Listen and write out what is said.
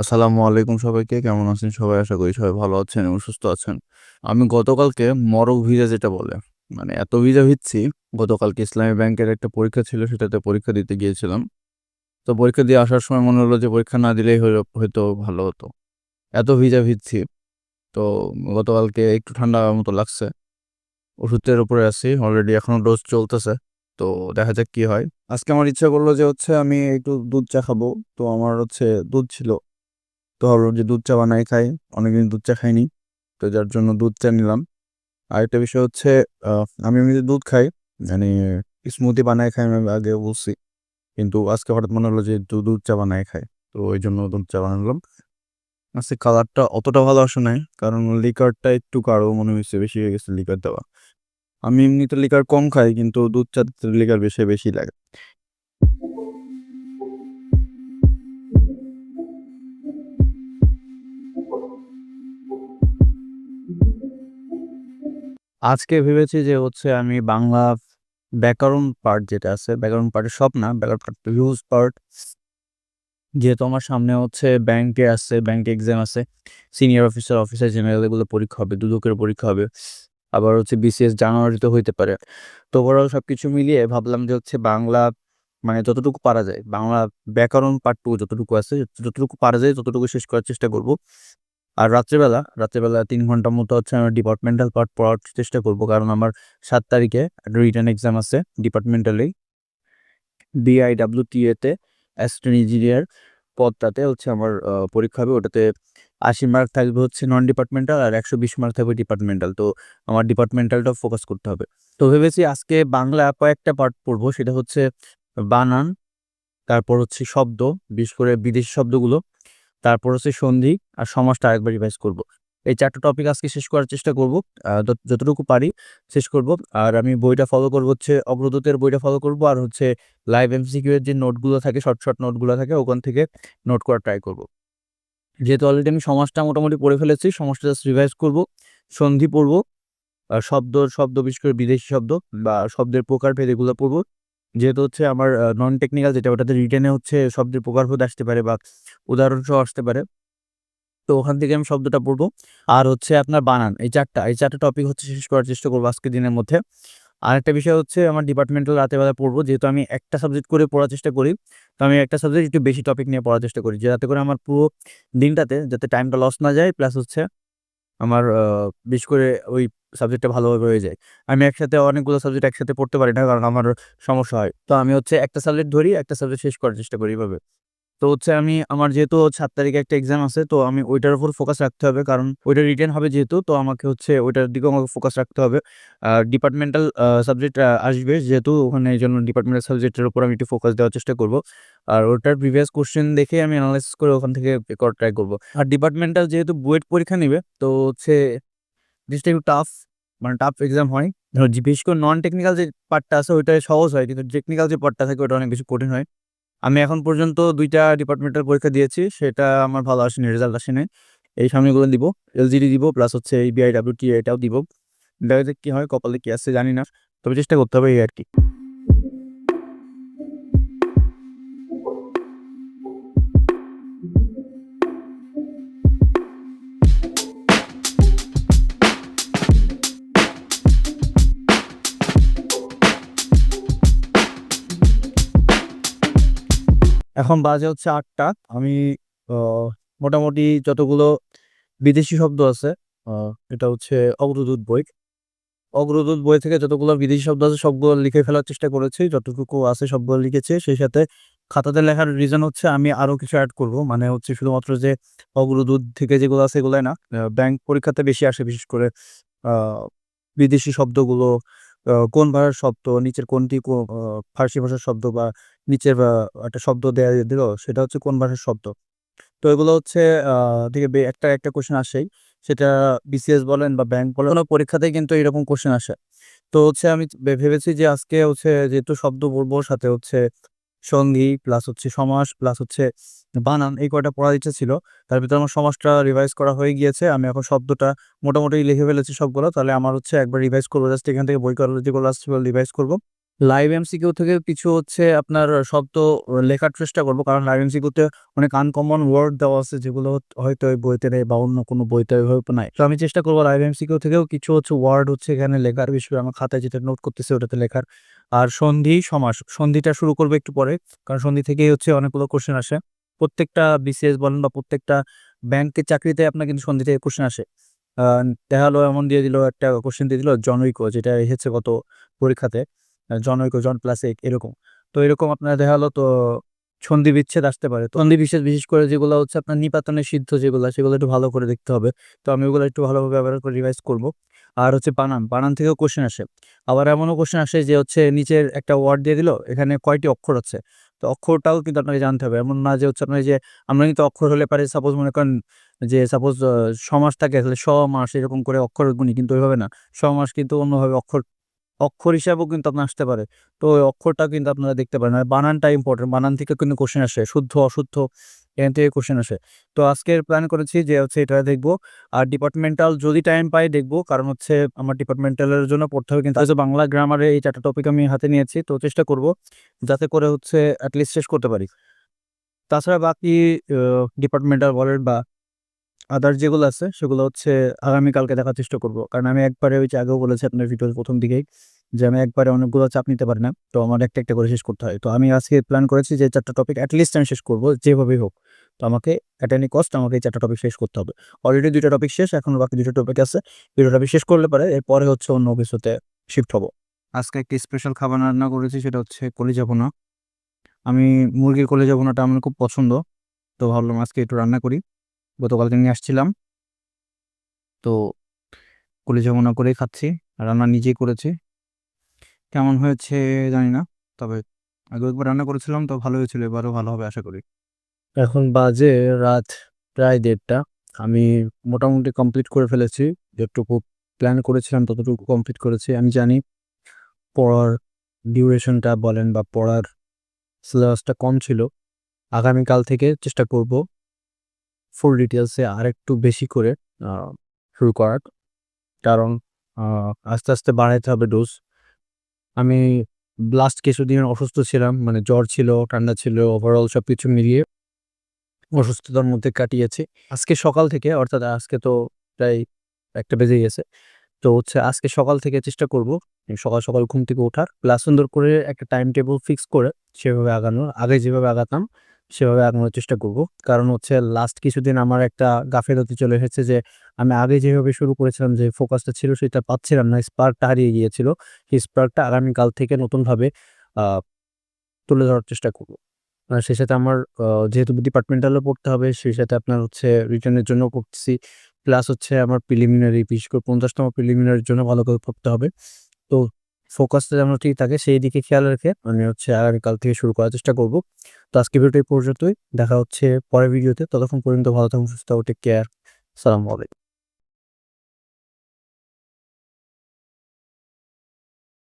আসসালামু আলাইকুম সবাইকে। কেমন আছেন সবাই? আশা করি সবাই ভালো আছেন এবং সুস্থ আছেন। আমি গতকালকে মরক ভিজা যেটা বলে মানে এত ভিজা ভিচ্ছি গতকালকে ইসলামী ব্যাংকের একটা পরীক্ষা ছিল, সেটাতে পরীক্ষা দিতে গিয়েছিলাম। তো পরীক্ষা দিয়ে আসার সময় মনে হলো যে পরীক্ষা না দিলেই হয়তো ভালো হতো। এত ভিজা ভিজছি তো গতকালকে একটু ঠান্ডা মতো লাগছে। ওষুধের উপরে আছি অলরেডি এখনও ডোজ চলতেছে, তো দেখা যাক কি হয়। আজকে আমার ইচ্ছা করল যে হচ্ছে আমি একটু দুধ চা খাব, তো আমার হচ্ছে দুধ ছিল। তো ভাবলাম যে দুধ চা বানাই খাই। অনেকদিন দুধ চা খাইনি, তো যার জন্য দুধ চা নিলাম। আরেকটা বিষয় হচ্ছে আমি এমনিতে দুধ খাই মানে স্মুদি বানাই খাই আমি আগে বলছি। কিন্তু আজকে হঠাৎ মনে হলো যে দুধ চা বানাই খাই, তো ওই জন্য দুধ চা বানালাম। আজকে কালারটা অতটা ভালো আসে নাই, কারণ লিকারটা একটু কারও মনে হয়েছে, বেশি হয়ে গেছে লিকার দেওয়া। আমি এমনিতে লিকার কম খাই, কিন্তু দুধ চা লিকার বেশি বেশি লাগে। আজকে ভেবেছি যে হচ্ছে আমি বাংলা ব্যাকরণ পার্ট যেটা আছে, ব্যাকরণ পার্টের সব না, ব্যাকরণ পার্ট হিউজ পার্ট যেহেতু আমার সামনে হচ্ছে ব্যাংকে আছে ব্যাংকে এক্সাম আছে সিনিয়র অফিসার অফিসার জেনারেল এগুলো পরীক্ষা হবে, দুদকের পরীক্ষা হবে, আবার হচ্ছে বিসিএস জানুয়ারিতে হইতে পারে। তো ওভারঅল সব কিছু মিলিয়ে ভাবলাম যে হচ্ছে বাংলা মানে যতটুকু পারা যায়, বাংলা ব্যাকরণ পার্টটুকু যতটুকু আছে, যতটুকু পারা যায় ততটুকু শেষ করার চেষ্টা করব। আর রাত্রেবেলা রাত্রেবেলা তিন ঘণ্টার মতো হচ্ছে আমি ডিপার্টমেন্টাল পার্ট পড়ার চেষ্টা করব, কারণ আমার সাত তারিখে রিটার্ন এক্সাম আছে ডিপার্টমেন্টালি বিআইডাব্লিউ তে অ্যাসিস্ট্যান্ট ইঞ্জিনিয়ার পদটাতে হচ্ছে আমার পরীক্ষা হবে, ওটাতে আশি মার্ক থাকবে হচ্ছে নন ডিপার্টমেন্টাল আর একশো বিশ মার্ক থাকবে ডিপার্টমেন্টাল তো আমার ডিপার্টমেন্টালটা ফোকাস করতে হবে। তো ভেবেছি আজকে বাংলা কয়েকটা পার্ট পড়ব, সেটা হচ্ছে বানান, তারপর হচ্ছে শব্দ, বিশেষ করে বিদেশি শব্দগুলো। তারপর হচ্ছে সন্ধি আর সমাজটা আরেকবার রিভাইজ করব। এই চারটা টপিক আজকে শেষ করার চেষ্টা করব যতটুকু পারি শেষ করব। আর আমি বইটা ফলো করব হচ্ছে অগ্রদূতের বইটা ফলো করব আর হচ্ছে লাইভ এমসিকিউ এর যে নোটগুলো থাকে শর্ট শর্ট নোটগুলো থাকে, ওখান থেকে নোট করার ট্রাই করব। যেহেতু অলরেডি আমি সমাজটা মোটামুটি পড়ে ফেলেছি, সমাজটা জাস্ট রিভাইজ করব। সন্ধি পড়ব শব্দ শব্দ বিশেষ করে বিদেশি শব্দ বা শব্দের প্রকারভেদ এগুলো পড়ব। যেহেতু হচ্ছে আমার নন টেকনিক্যাল যেটা, ওটাতে রিটেনে হচ্ছে শব্দের প্রকারভেদ আসতে পারে বা উদাহরণ সহ আসতে পারে। তো ওখান থেকে আমি শব্দটা পড়ব। আর হচ্ছে আপনার বানান, এই চারটা এই চারটা টপিক হচ্ছে শেষ করার চেষ্টা করব আজকের দিনের মধ্যে। আর একটা বিষয় হচ্ছে আমার ডিপার্টমেন্টাল রাতে বেলা পড়ব, যেহেতু আমি একটা সাবজেক্ট করে পড়ার চেষ্টা করি, তো আমি একটা সাবজেক্ট একটু বেশি টপিক নিয়ে পড়ার চেষ্টা করি যাতে করে আমার পুরো দিনটাতে যাতে টাইমটা লস না যায় প্লাস হচ্ছে আমার বিশেষ করে ওই সাবজেক্টটা ভালোভাবে হয়ে যায়। আমি একসাথে অনেকগুলো সাবজেক্ট একসাথে পড়তে পারি না কারণ আমার সমস্যা হয়। তো আমি হচ্ছে একটা সাবজেক্ট ধরি, একটা সাবজেক্ট শেষ করার চেষ্টা করি এইভাবে তো হচ্ছে আমি, আমার যেহেতু সাত তারিখে একটা এক্সাম আছে, তো আমি ওইটার উপর ফোকাস রাখতে হবে। কারণ ওইটা রিটার্ন হবে যেহেতু, তো আমাকে হচ্ছে ওইটার দিকেও আমাকে ফোকাস রাখতে হবে। আর ডিপার্টমেন্টাল সাবজেক্ট আসবে যেহেতু, ওখানে এই জন্য ডিপার্টমেন্টাল সাবজেক্টের উপর আমি একটু ফোকাস দেওয়ার চেষ্টা করব। আর ওটার প্রিভিয়াস কোশ্চেন দেখে আমি অ্যানালাইসিস করে ওখান থেকে করার ট্রাই করব। আর ডিপার্টমেন্টাল যেহেতু বুয়েট পরীক্ষা নেবে, তো হচ্ছে জিনিসটা একটু টাফ মানে টাফ এক্সাম হয়। ধরো বিশেষ করে নন টেকনিক্যাল যে পার্টটা আছে ওইটা সহজ হয়, কিন্তু টেকনিক্যাল যে পার্টটা থাকে, ওটা অনেক বেশি কঠিন হয়। আমি এখন পর্যন্ত দুইটা ডিপার্টমেন্টাল পরীক্ষা দিয়েছি, সেটা আমার ভালো আসেনি রেজাল্ট আসেনি। এই সামনেগুলো দিব এলজিডি দিব প্লাস হচ্ছে এই বিআইডাব্লিউটি এটাও দিব। দেখা যাক কী হয়, কপালে কী আসছে জানি না, তবে চেষ্টা করতে হবে এই আর কি। এখন বাজে হচ্ছে আটটা। আমি মোটামুটি যতগুলো বিদেশি শব্দ আছে এটা হচ্ছে অগ্রদূত বই। অগ্রদূত বই থেকে যতগুলো বিদেশি শব্দ আছে, সবগুলো লিখে ফেলার চেষ্টা করেছি। যতটুকু আছে সবগুলো লিখেছি। সেই সাথে খাতাতে লেখার রিজন হচ্ছে আমি আরও কিছু অ্যাড করব। মানে হচ্ছে শুধুমাত্র যে অগ্রদূত থেকে যেগুলো আছে এগুলো না ব্যাংক পরীক্ষাতে বেশি আসে। বিশেষ করে বিদেশি শব্দগুলো কোন ভাষার শব্দ নিচের কোনটি ফার্সি ভাষার শব্দ বা নিচের একটা শব্দ দেয়া দিল, সেটা হচ্ছে কোন ভাষার শব্দ। তো এগুলো হচ্ছে একটা একটা কোশ্চেন আসেই। সেটা বিসিএস বলেন বা ব্যাংক বলেন, কোনো পরীক্ষাতেই কিন্তু এরকম কোশ্চেন আসে। তো হচ্ছে আমি ভেবেছি যে আজকে হচ্ছে যেহেতু শব্দ বলব, সাথে হচ্ছে সন্ধি প্লাস হচ্ছে সমাস প্লাস হচ্ছে বানান, এই কয়টা পড়ার ইচ্ছা ছিল। তার ভিতরে আমার সমাজটা রিভাইজ করা হয়ে গিয়েছে। আমি এখন শব্দটা মোটামুটি লিখে ফেলেছি সবগুলো। তাহলে আমার হচ্ছে একবার রিভাইজ করব। জাস্ট এখান থেকে বই করার যেগুলো আসছে রিভাইজ করব। লাইভ এমসিকিউ থেকে কিছু হচ্ছে আপনার শব্দ লেখার চেষ্টা করব। কারণ লাইভ এমসিকিউতে অনেক আনকমন ওয়ার্ড দেওয়া আছে যেগুলো হয়তো ওই বইতে নেই বা অন্য কোনো বইতে ওইভাবে নাই। তো আমি চেষ্টা করব লাইভ এমসিকিউ থেকেও কিছু হচ্ছে ওয়ার্ড হচ্ছে এখানে লেখার বিষয়ে আমার খাতায় যেটা নোট করতেছে ওটাতে লেখার। আর সন্ধি সমাস সন্ধিটা শুরু করব একটু পরে। কারণ সন্ধি থেকেই হচ্ছে অনেকগুলো কোশ্চেন আসে। প্রত্যেকটা বিসিএস বলেন বা প্রত্যেকটা ব্যাংকের চাকরিতে আপনার কিন্তু সন্ধি থেকে কোশ্চেন আসে। আহ, দেখা হলো এমন দিয়ে দিল একটা কোশ্চেন দিয়ে দিল জনৈক যেটা এসেছে গত পরীক্ষাতে। জনৈক, জন প্লাস এক, এরকম। তো এরকম আপনার দেখা হলো তো সন্ধি বিচ্ছেদ আসতে পারে। সন্ধি বিচ্ছেদ বিশেষ করে যেগুলো হচ্ছে আপনার নিপাতনের সিদ্ধ যেগুলো, সেগুলো একটু ভালো করে দেখতে হবে। তো আমি ওগুলো একটু ভালোভাবে ব্যবহার করে রিভাইজ করব। আর হচ্ছে বানান বানান থেকেও কোশ্চেন আসে। আবার এমনও কোশ্চেন আসে যে হচ্ছে নিচের একটা ওয়ার্ড দিয়ে দিল, এখানে কয়টি অক্ষর আছে? তো অক্ষরটাও কিন্তু আপনাকে জানতে হবে। এমন না যে হচ্ছে আপনার যে, আমরা কিন্তু অক্ষর হলে পারে সাপোজ মনে করেন যে সাপোজ সমাস থাকে, তাহলে মাস এরকম করে অক্ষর গুণি কিন্তু ওইভাবে না। সমাস কিন্তু অন্যভাবে অক্ষর অক্ষর হিসাবেও কিন্তু আপনার আসতে পারে। তো ওই অক্ষরটা কিন্তু আপনারা দেখতে পারেন। আর বানানটা ইম্পর্টেন্ট বানান থেকে কিন্তু কোশ্চেন আসে, শুদ্ধ, অশুদ্ধ, এখান থেকে কোশ্চেন আসে। তো আজকে প্ল্যান করেছি যে হচ্ছে এটা দেখব। আর ডিপার্টমেন্টাল যদি টাইম পাই দেখব, কারণ হচ্ছে আমার ডিপার্টমেন্টালের জন্য পড়তে হবে কিন্তু আজ বাংলা গ্রামারে এই চারটা টপিক আমি হাতে নিয়েছি, তো চেষ্টা করব যাতে করে হচ্ছে অ্যাটলিস্ট শেষ করতে পারি। তাছাড়া বাকি ডিপার্টমেন্টাল বলেন বা আদার যেগুলো আছে, সেগুলো হচ্ছে আগামীকালকে দেখার চেষ্টা করব। কারণ আমি একবারে ওই যে আগেও বলেছি আপনার ভিডিওর প্রথম দিকেই যে আমি একবারে অনেকগুলো চাপ নিতে পারি না। তো আমার একটা একটা করে শেষ করতে হয়। তো আমি আজকে প্ল্যান করেছি যে চারটা টপিক অ্যাটলিস্ট আমি শেষ করব, যেভাবেই হোক। তো আমাকে অ্যাট এনি কস্ট আমাকে এই চারটা টপিক শেষ করতে হবে। অলরেডি দুইটা টপিক শেষ, এখন বাকি দুটো টপিক আছে। দুটো টপিক শেষ করলে পরে এরপরে হচ্ছে অন্য কিছুতে শিফট হব। আজকে একটা স্পেশাল খাবার রান্না করেছি, সেটা হচ্ছে কলিজা ভুনা। আমি মুরগির কলিজা ভুনাটা আমার খুব পছন্দ। তো ভাবলাম আজকে একটু রান্না করি। গতকালকে নিয়ে আসছিলাম। তো কলিজা ভুনা করেই খাচ্ছি, রান্না নিজেই করেছি। কেমন হয়েছে জানি না, তবে আগে একবার রান্না করেছিলাম, তো ভালো হয়েছিল, এবারও ভালো হবে আশা করি। এখন বাজে রাত প্রায় দেড়টা, আমি মোটামুটি কমপ্লিট করে ফেলেছি যতটুকু প্ল্যান করেছিলাম ততটুকু কমপ্লিট করেছি। আমি জানি পড়ার ডিউরেশনটা বলেন বা পড়ার সিলেবাসটা কম ছিল, আগামীকাল থেকে চেষ্টা করব ফুল ডিটেলসে আর একটু বেশি করে শুরু করার কারণ আস্তে আস্তে বাড়াইতে হবে ডোজ আমি লাস্ট কিছুদিন অসুস্থ ছিলাম মানে জ্বর ছিল, ঠান্ডা ছিল ওভারঅল সব কিছু মিলিয়ে অসুস্থতার মধ্যে কাটিয়েছি। আজকে সকাল থেকে, অর্থাৎ আজকে তো প্রায় একটা বেজে গেছে, তো হচ্ছে আজকে সকাল থেকে চেষ্টা করব সকাল সকাল ঘুম থেকে ওঠার। প্লাস সুন্দর করে একটা টাইম টেবিল ফিক্স করে, সেভাবে আগানোর, আগে যেভাবে আগাতাম সেভাবে আগানোর চেষ্টা করব। কারণ হচ্ছে লাস্ট কিছুদিন আমার একটা গাফেলতি চলে এসেছে যে, আমি আগে যেভাবে শুরু করেছিলাম, যে ফোকাসটা ছিল সেটা পাচ্ছিলাম না স্পার্কটা হারিয়ে গিয়েছিল। সেই স্পার্কটা আগামীকাল থেকে নতুনভাবে তুলে ধরার চেষ্টা করব। আর সেই সাথে আমার যেহেতু ডিপার্টমেন্টালও পড়তে হবে, সেই সাথে আপনার হচ্ছে রিটার্নের জন্য পড়তেছি প্লাস হচ্ছে আমার প্রিলিমিনারি বিশেষ করে পঞ্চাশতম প্রিলিমিনারির জন্য ভালো করে পড়তে হবে। তো ফোকাসটা যেন ঠিক থাকে, সেই দিকে খেয়াল রেখে আমি হচ্ছে আগামীকাল থেকে শুরু করার চেষ্টা করব। তো আজকে ভিডিওটি পর্যন্তই। দেখা হচ্ছে পরের ভিডিওতে। ততক্ষণ পর্যন্ত ভালো থাকুন, সুস্থ টেক কেয়ার সালাম আলাইকুম।